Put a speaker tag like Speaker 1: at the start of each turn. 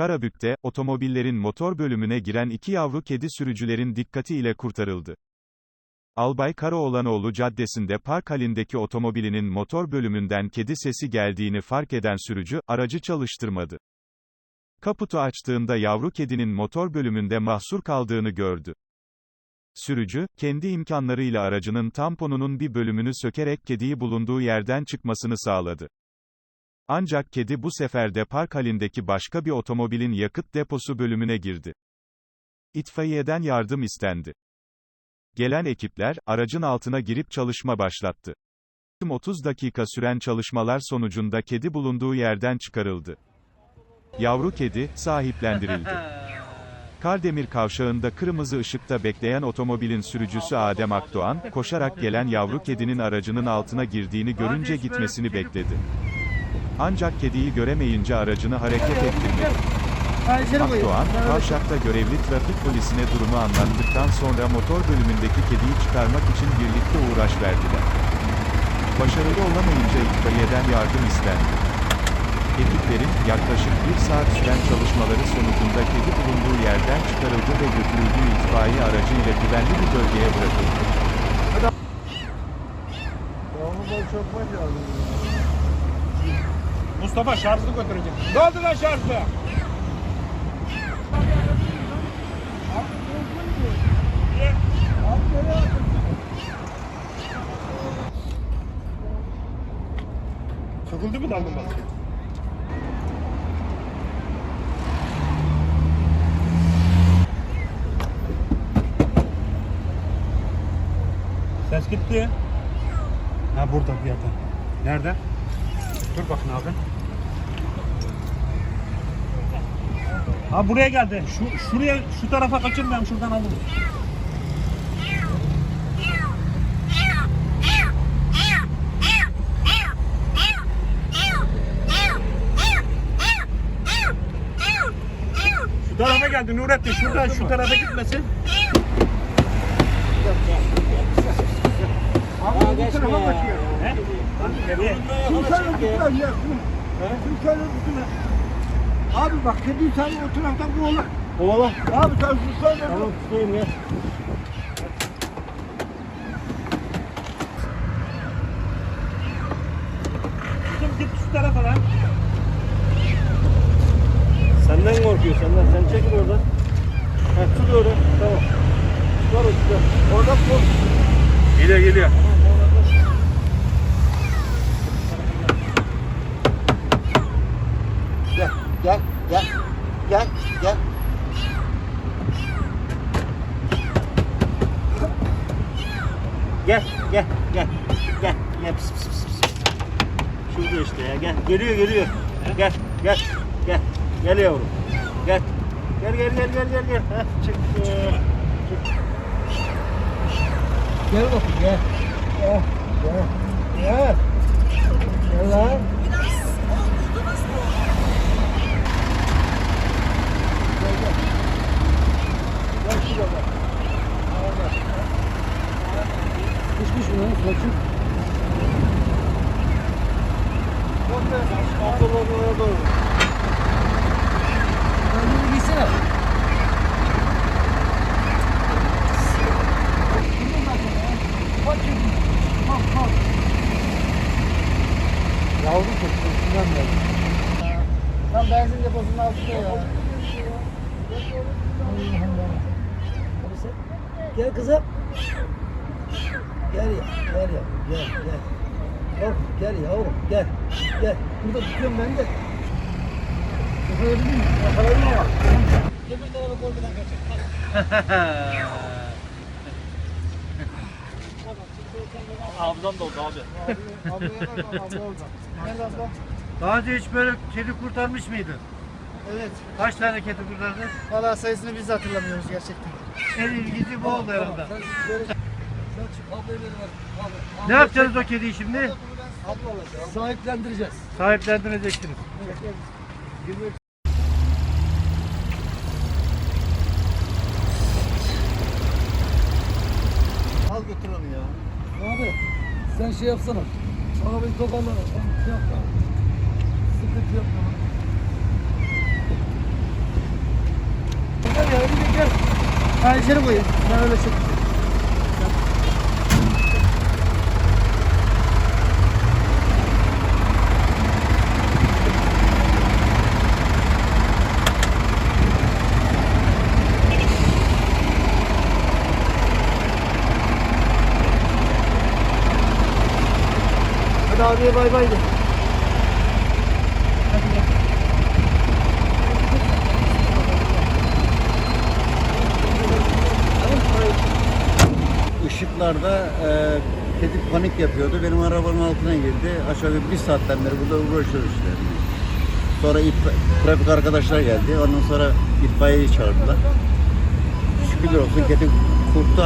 Speaker 1: Karabük'te, otomobillerin motor bölümüne giren iki yavru kedi sürücülerin dikkati ile kurtarıldı. Albay Karaoğlanoğlu Caddesi'nde park halindeki otomobilinin motor bölümünden kedi sesi geldiğini fark eden sürücü, aracı çalıştırmadı. Kaputu açtığında yavru kedinin motor bölümünde mahsur kaldığını gördü. Sürücü, kendi imkanlarıyla aracının tamponunun bir bölümünü sökerek kediyi bulunduğu yerden çıkmasını sağladı. Ancak kedi bu sefer de park halindeki başka bir otomobilin yakıt deposu bölümüne girdi. İtfaiyeden yardım istendi. Gelen ekipler, aracın altına girip çalışma başlattı. 30 dakika süren çalışmalar sonucunda kedi bulunduğu yerden çıkarıldı. Yavru kedi, sahiplendirildi. Kardemir kavşağında kırmızı ışıkta bekleyen otomobilin sürücüsü Adem Akdoğan, koşarak gelen yavru kedinin aracının altına girdiğini görünce gitmesini bekledi. Ancak kediyi göremeyince aracını hareket ettirmedi. Akdoğan, kavşakta görevli trafik polisine durumu anlattıktan sonra motor bölümündeki kediyi çıkarmak için birlikte uğraş verdiler. Başarılı olamayınca itfaiyeden yardım istendi. Ekiplerin, yaklaşık bir saat süren çalışmaları sonucunda kedi bulunduğu yerden çıkarıldı ve götürüldüğü itfaiye aracı ile güvenli bir bölgeye bırakıldı.
Speaker 2: Mustafa şarjını götürecek. Ne oldu lan şarjı? Söküldü mü dalgın baskı? Ses gitti. Ha burada bir yerde. Nerede? Dur bakın abi. Ha buraya geldi. Şu şuraya şu tarafa kaçırmayayım şuradan alın. Şu tarafa geldi Nurettin. Şuradan şu tarafa gitmesin. Abi bu tarafa kaçıyor. He? Geriye.
Speaker 3: Abi bak kedi sen o taraftan kovala.
Speaker 2: Kovala.
Speaker 3: Abi sen söyle.
Speaker 2: Tamam tutayım ya. Kızım git şu tarafa lan. Senden korkuyor senden. Sen çekil oradan. Ha tut orada. Tamam. Var o tutar.
Speaker 3: Orada kork.
Speaker 2: Geliyor geliyor.
Speaker 3: Gel gel gel. Gel gel.
Speaker 2: Gel gel gel. Gel. Pıs, pıs, pıs, pıs. Şurada işte ya. Gel. Geliyor geliyor. Gel gel. Gel. Gel yavrum. Gel. Gel gel gel gel gel gel. Heh, çık. Çık.
Speaker 3: Gel bakayım gel. Gel. Gel. Gel. Gel lan. Gel gel. Gel şuraya bak. Gel, gel. Lan saçın? Ablalarına doğru. Bunu giysene. Yavru çocuk üstünden geldi. Tam benzin deposunun altında ya. Gel kızım. Gel ya, gel ya, gel, gel. Hop, gel yavrum, gel, gel. Burada tutuyorum ben de. Yakaladın mı? Yakaladım ama. Öbür tarafa korkudan kaçın.
Speaker 2: Hafızam da oldu abi.
Speaker 3: Ablaya bak, abla orada. Nerede abla?
Speaker 2: Daha önce hiç böyle kedi kurtarmış mıydın?
Speaker 3: Evet.
Speaker 2: Kaç tane kedi kurtardın?
Speaker 3: Valla sayısını biz de hatırlamıyoruz gerçekten.
Speaker 2: En ilginci bu oldu herhalde. Ne yapacağız o kediyi şimdi?
Speaker 3: Sahiplendireceğiz.
Speaker 2: Sahiplendireceksiniz.
Speaker 3: Al götür onu ya. Abi sen şey yapsana. Arabayı toparla. Şey yapma. Sıkıntı yapma. Gel ya, gel. Ben içeri koyayım. Ben öyle çekeyim. Abiye bay bay de.
Speaker 4: Işıklarda e, kedi panik yapıyordu. Benim arabanın altına girdi. Aşağı yukarı bir saatten beri burada uğraşıyoruz işte. Sonra trafik arkadaşlar geldi. Ondan sonra itfaiyeyi çağırdılar. Şükürler olsun kedi kurttu.